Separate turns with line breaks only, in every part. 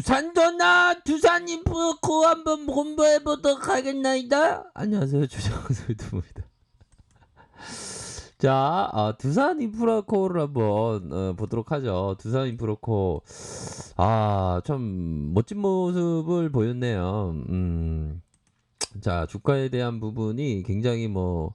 전화 두산 인프코 한번 공부해 보도록 하겠나이다. 안녕하세요 주정수 유튜브입니다. 자, 아, 두산 인프라코를 한번 어, 보도록 하죠. 두산 인프라코, 아, 참 멋진 모습을 보였네요. 음, 자, 주가에 대한 부분이 굉장히 뭐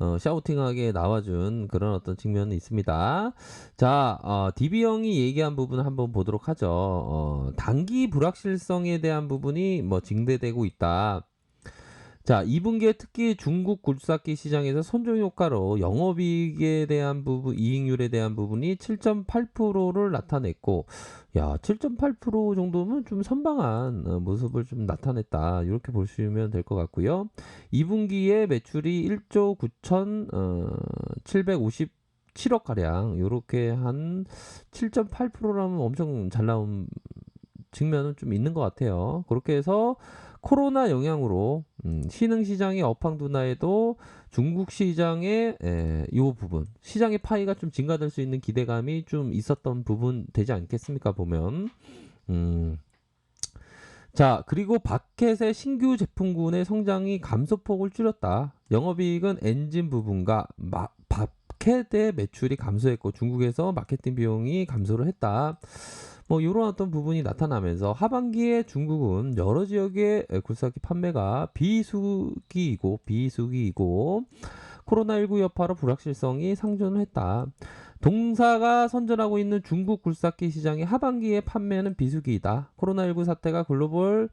어, 샤우팅하게 나와준 그런 어떤 측면이 있습니다. 자, 어, DB형이 얘기한 부분 한번 보도록 하죠. 어, 단기 불확실성에 대한 부분이 뭐 징대되고 있다. 자, 2분기에 특히 중국 굴삭기 시장에서 선종 효과로 영업이익에 대한 부분, 이익률에 대한 부분이 7.8%를 나타냈고, 야, 7.8% 정도면 좀 선방한 어, 모습을 좀 나타냈다. 이렇게 보시면 될 것 같고요. 2분기에 매출이 1조 9천 어, 757억 가량 이렇게 한 7.8%라면 엄청 잘 나온 측면은 좀 있는 것 같아요. 그렇게 해서 코로나 영향으로 음, 신흥 시장의 업황 둔화에도 중국 시장의 에, 이 부분 시장의 파이가 좀 증가될 수 있는 기대감이 좀 있었던 부분 되지 않겠습니까 보면. 음. 자 그리고 바켓의 신규 제품군의 성장이 감소폭을 줄였다. 영업이익은 엔진 부분과 마, 바켓의 매출이 감소했고 중국에서 마케팅 비용이 감소를 했다 뭐 이런 어떤 부분이 나타나면서 하반기에 중국은 여러 지역의 굴삭기 판매가 비수기이고 비수기이고 코로나19 여파로 불확실성이 상존을 했다. 동사가 선전하고 있는 중국 굴삭기 시장의 하반기의 판매는 비수기이다. 코로나19 사태가 글로벌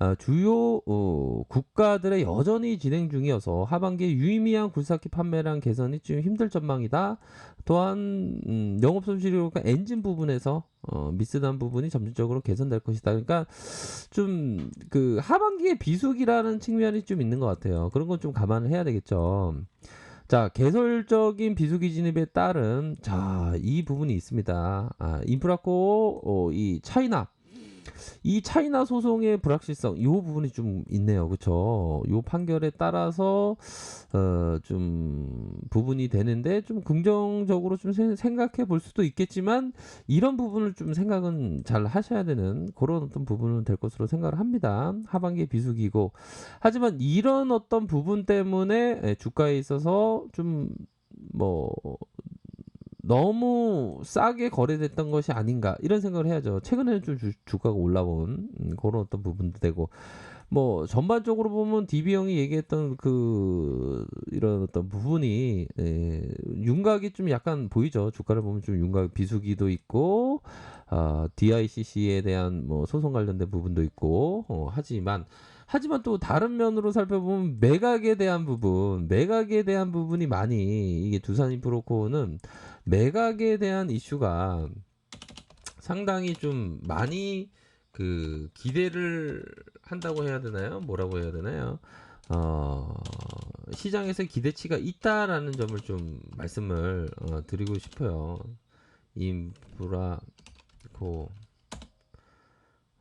어, 주요 어, 국가들의 여전히 진행 중이어서 하반기에 유의미한 굴삭기 판매량 개선이 좀 힘들 전망이다. 또한 음, 영업 손실이 그러니까 엔진 부분에서 어, 미스난 부분이 점진적으로 개선될 것이다. 그러니까 좀 그 하반기에 비수기라는 측면이 좀 있는 것 같아요. 그런 건 좀 감안을 해야 되겠죠. 자, 개설적인 비수기 진입에 따른 자, 이 부분이 있습니다. 아, 인프라코 어, 이 차이나 이 차이나 소송의 불확실성 이 부분이 좀 있네요. 그렇죠? 요 판결에 따라서 어, 좀 부분이 되는데 좀 긍정적으로 좀 세- 생각해 볼 수도 있겠지만 이런 부분을 좀 생각은 잘 하셔야 되는 그런 어떤 부분은 될 것으로 생각을 합니다. 하반기 비수기고 하지만 이런 어떤 부분 때문에 예, 주가에 있어서 좀뭐 너무 싸게 거래됐던 것이 아닌가 이런 생각을 해야죠. 최근에는 좀 주, 주가가 올라온 음, 그런 어떤 부분도 되고 뭐 전반적으로 보면 DB 형이 얘기했던 그 이런 어떤 부분이 에, 윤곽이 좀 약간 보이죠. 주가를 보면 좀 윤곽 비수기도 있고 어, DICC에 대한 뭐 소송 관련된 부분도 있고 어, 하지만 하지만 또 다른 면으로 살펴보면 매각에 대한 부분, 매각에 대한 부분이 많이 이게 두산 인프로코는 매각에 대한 이슈가 상당히 좀 많이 그 기대를 한다고 해야 되나요? 뭐라고 해야 되나요? 어, 시장에서 기대치가 있다라는 점을 좀 말씀을 어, 드리고 싶어요. 인프라 코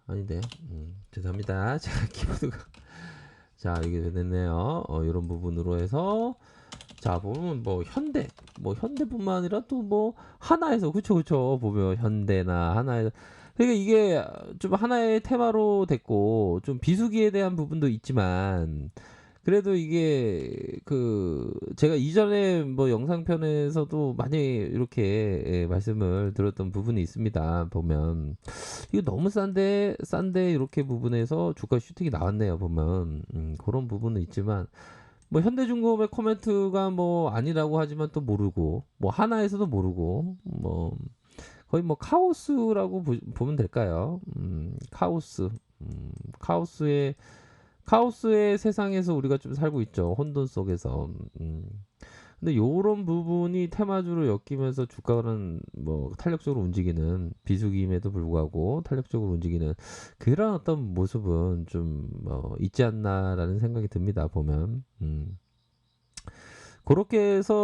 아닌데. 음, 죄송합니다. 제가 키보드가. 자 이게 됐네요. 어, 이런 부분으로 해서. 자 보면 뭐 현대. 뭐 현대뿐만 아니라 또 뭐 하나에서 그쵸 그쵸. 보면 현대나 하나에서 그러니까 이게 좀 하나의 테마로 됐고 좀 비수기에 대한 부분도 있지만 그래도 이게 그 제가 이전에 뭐 영상편에서도 많이 이렇게 예, 말씀을 드렸던 부분이 있습니다 보면. 이거 너무 싼데 싼데 이렇게 부분에서 주가 슈팅이 나왔네요 보면. 음, 그런 부분은 있지만 뭐 현대중공업의 코멘트가 뭐 아니라고 하지만 또 모르고 뭐 하나에서도 모르고 뭐 거의 뭐 카오스라고 보, 보면 될까요? 음, 카오스. 음, 카오스의 카오스의 세상에서 우리가 좀 살고 있죠 혼돈 속에서 음. 근데 요런 부분이 테마주로 엮이면서 주가는 뭐 탄력적으로 움직이는 비수기임에도 불구하고 탄력적으로 움직이는 그런 어떤 모습은 좀뭐 있지 않나라는 생각이 듭니다 보면 음. 그렇게 해서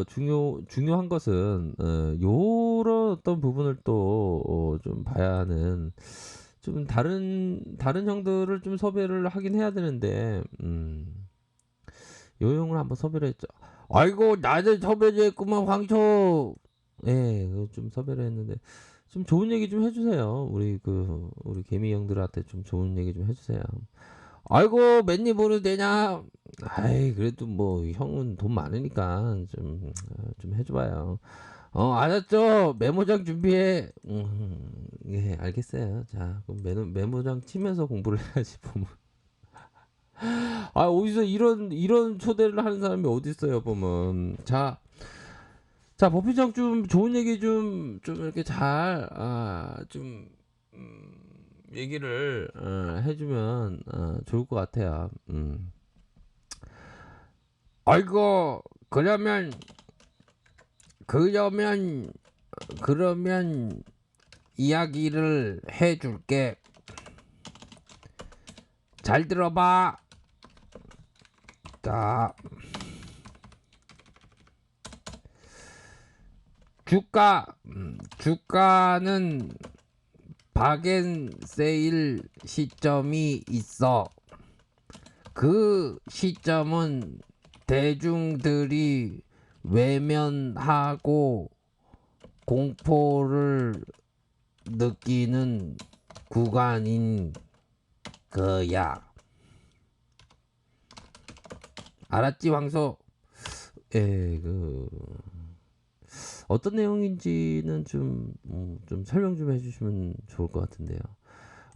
어, 중요 중요한 것은 어, 요런 어떤 부분을 또 좀 봐야 하는 좀 다른 다른 형들을 좀 섭외를 하긴 해야 되는데 음. 요 형을 한번 섭외를 했죠. 아이고 나를 섭외했구만 황초. 예, 좀 섭외를 했는데 좀 좋은 얘기 좀 해주세요. 우리 그 우리 개미 형들한테 좀 좋은 얘기 좀 해주세요. 아이고 맨니 보는 되냐? 아이 그래도 뭐 형은 돈 많으니까 좀좀 해줘봐요. 어 알았죠? 메모장 준비해. 음, 예 알겠어요. 자 그럼 메모, 메모장 치면서 공부를 해야지 보면. 아 어디서 이런 이런 초대를 하는 사람이 어디 있어요 보면. 자. 자, 법희정 좀 좋은 얘기 좀, 좀 이렇게 잘, 아, 좀, 음, 얘기를, 어, 해주면, 어, 좋을 것 같아요. 음. 아이고, 그러면, 그러면, 그러면, 이야기를 해줄게. 잘 들어봐. 자. 주가 음, 주가는 박앤세일 시점이 있어. 그 시점은 대중들이 외면하고 공포를 느끼는 구간인 거야. 알았지, 황소? 예, 그 어떤 내용인지는 좀, 음, 좀 설명 좀 해주시면 좋을 것 같은데요.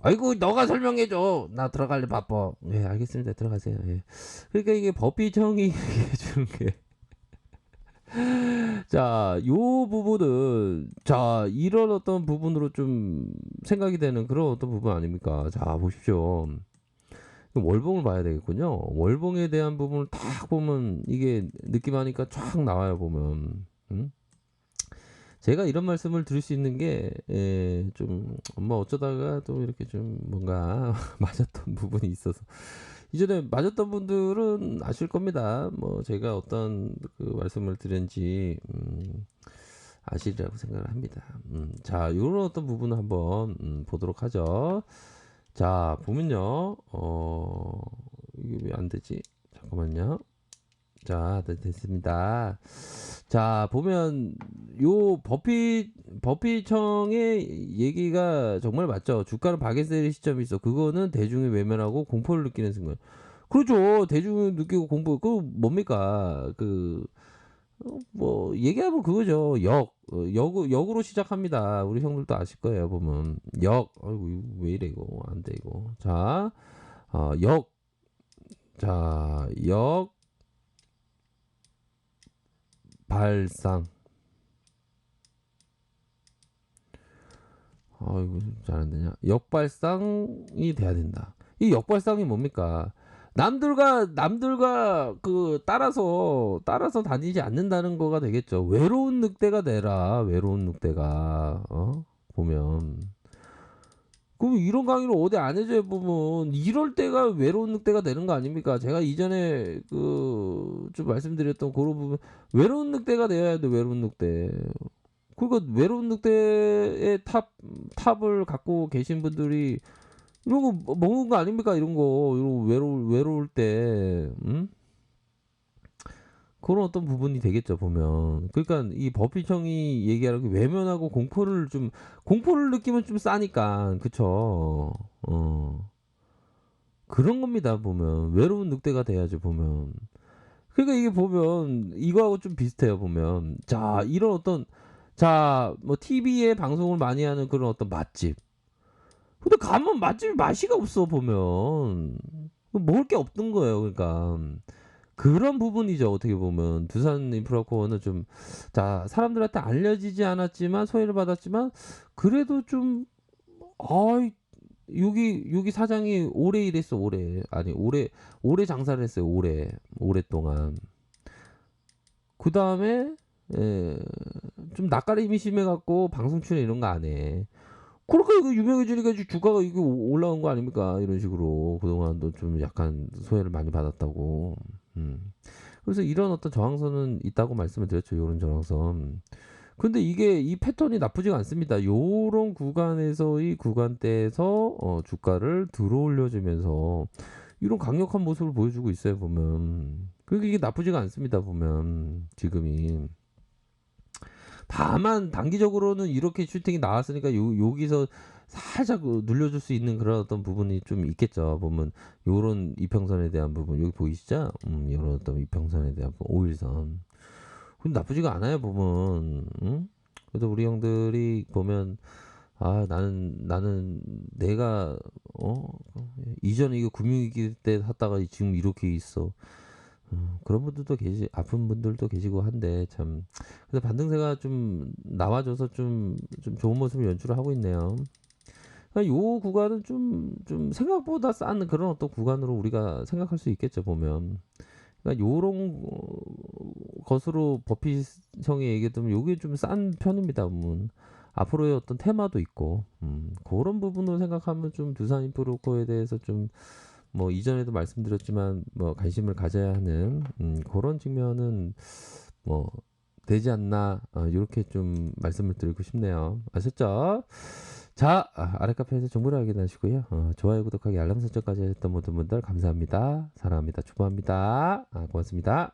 아이고, 너가 설명해줘. 나 들어갈래 바빠. 예, 알겠습니다. 들어가세요. 예. 그러니까 이게 법비정이 해주는 게. 자, 요 부분은, 자, 이런 어떤 부분으로 좀 생각이 되는 그런 어떤 부분 아닙니까? 자, 보십시오. 월봉을 봐야 되겠군요. 월봉에 대한 부분을 딱 보면 이게 느낌하니까 쫙 나와요, 보면. 음? 제가 이런 말씀을 드릴 수 있는 게, 예, 좀, 엄마 어쩌다가 또 이렇게 좀 뭔가 맞았던 부분이 있어서. 이전에 맞았던 분들은 아실 겁니다. 뭐, 제가 어떤 그 말씀을 드렸는지, 음, 아시리라고 생각을 합니다. 음, 자, 이런 어떤 부분을 한번, 음, 보도록 하죠. 자, 보면요, 어, 이게 왜 안 되지? 잠깐만요. 자, 네, 됐습니다. 자, 보면 요 버피 버피청의 얘기가 정말 맞죠. 주가는 박에셀의 시점이 있어. 그거는 대중이 외면하고 공포를 느끼는 순간. 그렇죠. 대중이 느끼고 공포 그 뭡니까? 그 뭐 얘기하면 그거죠. 역 어, 역 역으로 시작합니다. 우리 형들도 아실 거예요. 보면 역. 아이고 왜 이래 이거 안 돼 이거. 자, 어, 역. 자, 역 발상. 아이고 잘안 되냐. 역발상이 돼야 된다. 이 역발상이 뭡니까? 남들과 남들과 그 따라서 따라서 다니지 않는다는 거가 되겠죠. 외로운 늑대가 되라. 외로운 늑대가 어? 보면 그럼 이런 강의를 어디 안 해줘야 보면 이럴 때가 외로운 늑대가 되는 거 아닙니까? 제가 이전에 그 좀 말씀드렸던 그런 부분 외로운 늑대가 되어야 돼 외로운 늑대. 그러니까 외로운 늑대의 탑 탑을 갖고 계신 분들이 이런 거 뭐- 먹는 거 아닙니까? 이런 거 이런 외로 외로울 때 음? 그런 어떤 부분이 되겠죠 보면. 그러니까 이 법비청이 얘기하는 게 외면하고 공포를 좀 공포를 느끼면 좀 싸니까. 그쵸? 어. 그런 겁니다 보면. 외로운 늑대가 돼야죠 보면. 그러니까 이게 보면 이거하고 좀 비슷해요 보면. 자 이런 어떤 자 뭐 TV에 방송을 많이 하는 그런 어떤 맛집. 근데 가면 맛집이 맛이가 없어 보면. 먹을 게 없는 거예요 그러니까 그런 부분이죠 어떻게 보면 두산 인프라코어는 좀 자 사람들한테 알려지지 않았지만 소외를 받았지만 그래도 좀 아이 여기 여기 사장이 오래 일했어 오래 아니 오래 오래 장사를 했어요 오래 오랫동안 그 다음에 좀 낯가림이 심해갖고 방송 출연 이런 거 안 해. 그러니까 이거 유명해지니까 주가가 이거 올라온 거 아닙니까? 이런 식으로 그동안도 좀 약간 소외를 많이 받았다고. 음. 그래서 이런 어떤 저항선은 있다고 말씀을 드렸죠. 요런 저항선. 근데 이게 이 패턴이 나쁘지가 않습니다. 요런 구간에서의 구간대에서 어, 주가를 들어올려 주면서 이런 강력한 모습을 보여주고 있어요. 보면. 그게 이게 나쁘지가 않습니다. 보면 지금이. 다만 단기적으로는 이렇게 슈팅이 나왔으니까 요 여기서 살짝 그 눌려줄 수 있는 그런 어떤 부분이 좀 있겠죠. 보면 요런 이평선에 대한 부분 여기 보이시죠? 음, 요런 어떤 이평선에 대한 오일선. 근데 나쁘지가 않아요, 보면. 응? 그래도 우리 형들이 보면 아, 나는 나는 내가 어 이전에 이거 금융위기 때 샀다가 지금 이렇게 있어. 어, 그런 분들도 계시, 아픈 분들도 계시고 한데 참. 근데 반등세가 좀 나와줘서 좀, 좀 좋은 모습을 연출을 하고 있네요. 그러니까 요 구간은 좀, 좀 생각보다 싼 그런 어떤 구간으로 우리가 생각할 수 있겠죠, 보면. 그러니까 요런 어, 것으로 버핏 형이 얘기했다면 요게 좀 싼 편입니다, 보면. 앞으로의 어떤 테마도 있고, 음, 그런 부분으로 생각하면 좀 두산 인프로코에 대해서 좀, 뭐, 이전에도 말씀드렸지만, 뭐, 관심을 가져야 하는, 음, 그런 측면은, 뭐, 되지 않나, 어, 이렇게 좀 말씀을 드리고 싶네요. 아셨죠? 자, 아, 아래 카페에서 정보를 확인하시고요. 어, 좋아요, 구독하기, 알람 설정까지 했던 모든 분들 감사합니다. 사랑합니다. 축복합니다. 아, 고맙습니다.